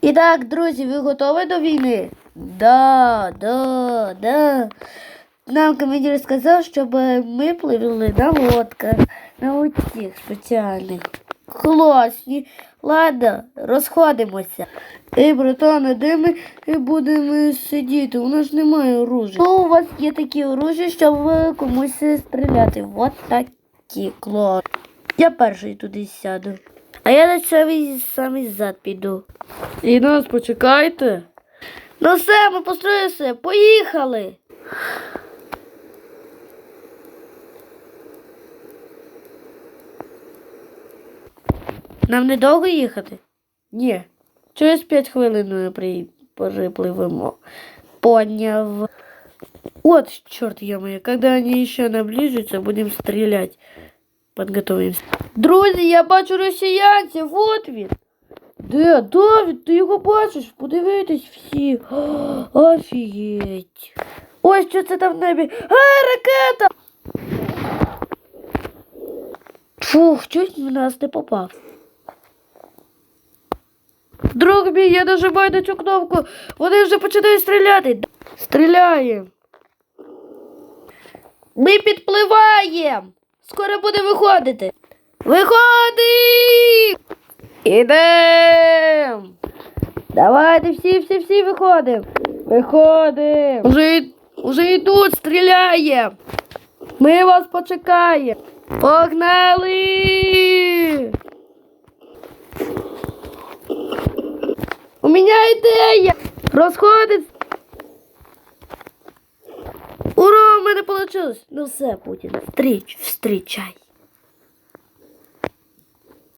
І так, друзі, ви готові до війни? Да, да, да. Нам командир сказав, щоб ми пливли на лодках, на оцих спеціальних. Класні. Ладно, розходимося. Ей, братане, де ми будемо сидіти? У нас немає оружия. Ну, у вас є такі оружия, щоб е, комусь стріляти. Вот такі клас. Я перший туди сяду. А я на самий, самий зад піду. І нас почекайте. Ну все, ми построїмося. Поїхали. Нам недовго їхати? Ні. Через 5 хвилин при... припливемо. Поняв. Вот, черт ё когда они еще наближутся, будем стрелять. Подготовимся. Друзі, я бачу росіянців, вот він. Де, Давід, ти його бачиш? Подивитись всі. Офігеть. Ось що це там в небі. А, ракета! Фух, чуть в нас не попав. Друг мій, я нажимаю на цю кнопку. Вони вже починають стріляти. Стріляємо. Ми підпливаємо. Скоро буде виходити. Виходимо! Ідем! Давайте всі, всі, всі виходимо. Виходимо. Уже, і тут стріляємо. Ми вас почекаємо. Погнали! У мене ідея! Розходиться! Вийшло! Ну все, Путін, встріч, встрічай.